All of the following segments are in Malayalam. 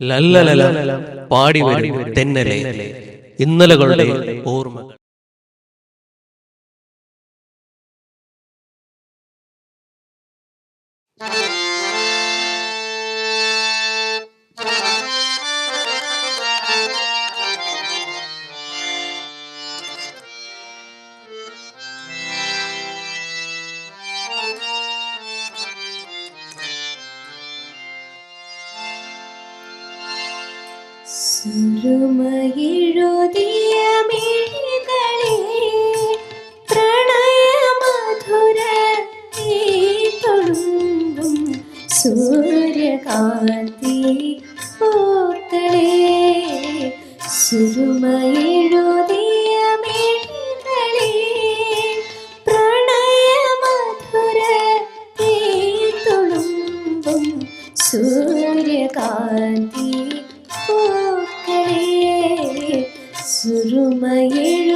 ലല്ലലല പാടി വരും തെന്നലെ ഇന്നലകളുടെ ഓർമ്മകൾ. സുരുമയെഴുതിയ പ്രണയമധുര തൊഴുമ്പും സൂര്യകാന്തി പൂക്കളെ സുരുമയെഴുതിയ പ്രണയമധുര തൊഴുമ്പും സൂര്യകാന്തി പൂക്കളെ സുരുമയെഴുതിയ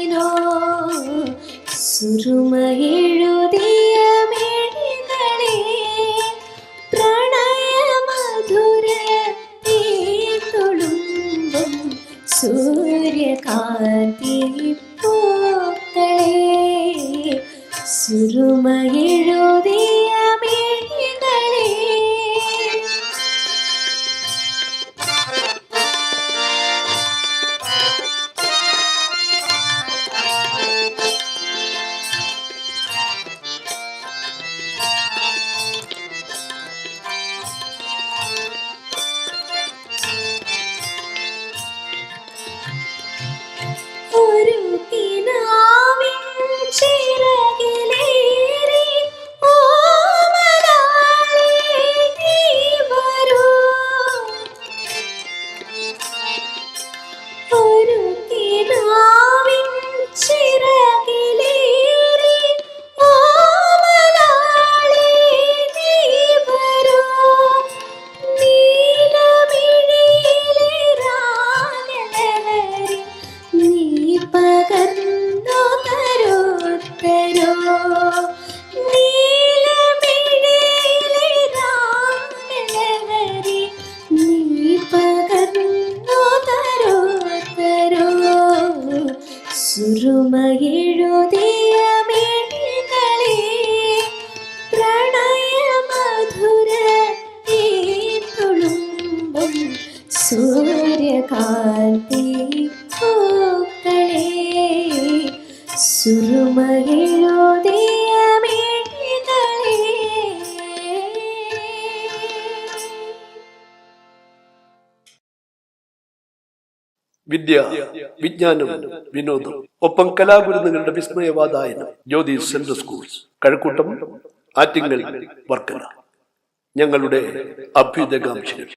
കരളിലേറിയുവതെന്തിനോ? സുരുമയെഴുതിയ മിഴികളെ പ്രണയമധുര തൊഴുമ്പും സൂര്യകാന്തി പൂക്കളെ സുരുമയെഴുതിയ സുരുമയെഴുതിയ പ്രണയ മധുര തൊഴുമ്പും സൂര്യകാന്തി പൂക്കളെ. സുരുമയെഴുതിയ വിദ്യ വിജ്ഞാനം വിനോദം ഒപ്പം കലാഗുരുന്നുകളുടെ വിസ്മയവാദായനം ജ്യോതി സെൻട്രൽ സ്കൂൾസ് കഴക്കൂട്ടം ആറ്റിങ്ങൽ വർക്കല. ഞങ്ങളുടെ അഭ്യുദകാംക്ഷികൾ